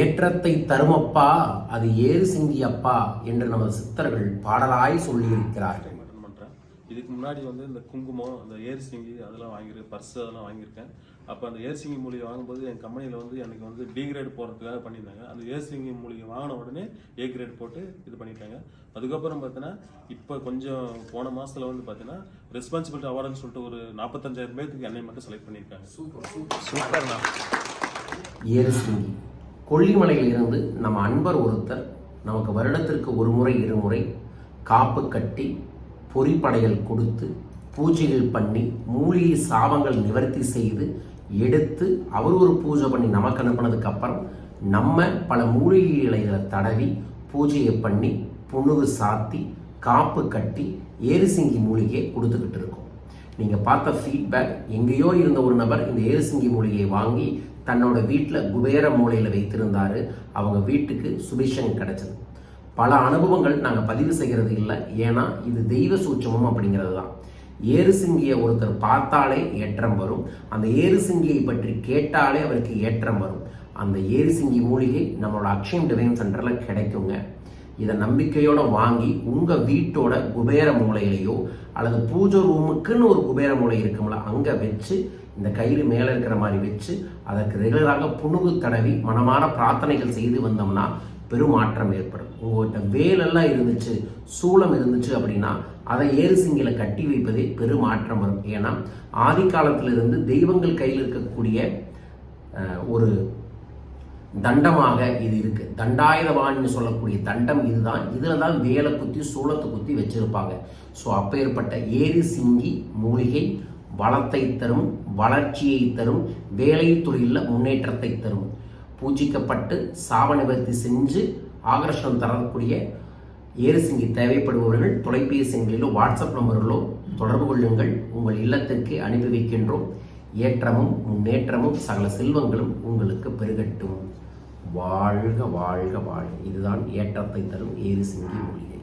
ஏற்றத்தை தருமப்பா அது ஏறு சிங்கி அப்பா என்று நமது சித்தர்கள் பாடலாய் சொல்லியிருக்கிறார்கள். மட்டன் பண்ணுறேன் இதுக்கு முன்னாடி வந்து இந்த குங்குமம் அந்த ஏர் சிங்கி அதெல்லாம் வாங்கியிருக்கேன் பர்ஸ் அதெல்லாம் வாங்கியிருக்கேன். அப்போ அந்த ஏர் சிங்கி மூலிகை வாங்கும்போது என் கம்பெனியில் வந்து எனக்கு வந்து டி கிரேட் போடுறதுக்காக பண்ணியிருந்தாங்க. அந்த ஏர் சிங்கி மூலிகை வாங்கின உடனே ஏ கிரேட் போட்டு இது பண்ணிட்டாங்க. அதுக்கப்புறம் பார்த்தீங்கன்னா இப்போ கொஞ்சம் போன மாதத்தில் வந்து பார்த்தீங்கன்னா ரெஸ்பான்சிபிலிட்டி அவார்டுன்னு சொல்லிட்டு ஒரு நாற்பத்தஞ்சாயிரம் பேருக்கு என்னை மட்டும் செலக்ட் பண்ணியிருக்காங்க. சூப்பர்ண்ணா. ஏறு சிங்கி. கொல்லிமலையில் இருந்து நம்ம அன்பர் ஒருத்தர் நமக்கு வருடத்திற்கு ஒரு முறை இருமுறை காப்பு கட்டி பொறிப்படைகள் கொடுத்து பூஜைகள் பண்ணி மூலிகை சாபங்கள் நிவர்த்தி செய்து எடுத்து அவர் ஒரு பூஜை பண்ணி நமக்கு அனுப்புனதுக்கு அப்புறம் நம்ம பல மூலிகை இலைகளை தடவி பூஜையை பண்ணி புணுகு சாத்தி காப்பு கட்டி ஏரிசிங்கி மூலிகையை கொடுத்துக்கிட்டு இருக்கோம். நீங்கள் பார்த்த ஃபீட்பேக் எங்கேயோ இருந்த ஒரு நபர் இந்த ஏரிசிங்கி மூலிகையை வாங்கி தன்னோட வீட்டில் குபேர மூலையில் வைத்திருந்தாரு. அவங்க வீட்டுக்கு சுபிஷம் கிடைச்சது. பல அனுபவங்கள் நாங்கள் பதிவு செய்கிறது இல்லை. ஏன்னா இது தெய்வ சூட்சமம் அப்படிங்கிறது தான் ஏறுசிங்கியை ஒருத்தர் பார்த்தாலே ஏற்றம் வரும். அந்த ஏறுசிங்கியை பற்றி கேட்டாலே அவருக்கு ஏற்றம் வரும். அந்த ஏறுசிங்கி மூலிகை நம்மளோட அக்ஷயம் டிவைன் சென்டரில் கிடைக்குங்க. இதை நம்பிக்கையோட வாங்கி உங்கள் வீட்டோட குபேர மூலையிலையோ அல்லது பூஜை ரூமுக்குன்னு ஒரு குபேர மூலை இருக்கும்ல அங்கே வச்சு இந்த கயிறு மேலே இருக்கிற மாதிரி வச்சு அதற்கு ரெகுலராக புணுகு தடவி மனமான பிரார்த்தனைகள் செய்து வந்தோம்னா பெருமாற்றம் ஏற்படும். உங்கள்கிட்ட வேலெல்லாம் இருந்துச்சு சூளம் இருந்துச்சு அப்படின்னா அதை ஏறு சிங்கில கட்டி வைப்பதே பெருமாற்றம் வரும். ஏன்னா ஆதி காலத்திலிருந்து தெய்வங்கள் கையில் இருக்கக்கூடிய ஒரு தண்டமாக இது இருக்கு. தண்டாயுதவான்னு சொல்லக்கூடிய தண்டம் இதுதான். இதில் தான் வேலை குத்தி சூளத்தை குத்தி வச்சிருப்பாங்க. ஸோ அப்பேற்பட்ட ஏரி சிங்கி மூலிகை வளத்தை தரும் வளர்ச்சியை தரும் வேலை தொழிலில் முன்னேற்றத்தை தரும். பூஜிக்கப்பட்டு சாப நிவர்த்தி செஞ்சு ஆகர்ஷணம் தரக்கூடிய ஏரிசிங்கி தேவைப்படுபவர்கள் தொலைபேசி எண்களிலோ வாட்ஸ்அப் நம்பரிலோ தொடர்பு கொள்ளுங்கள். உங்கள் இல்லத்திற்கு அனுப்பி வைக்கின்றோம். ஏற்றமும் முன்னேற்றமும் சகல செல்வங்களும் உங்களுக்கு பெருகட்டும். வாழ்க வாழ்க வாழ்க. இதுதான் ஏற்றத்தை தரும் ஏறு சிங்கி மூலிகை.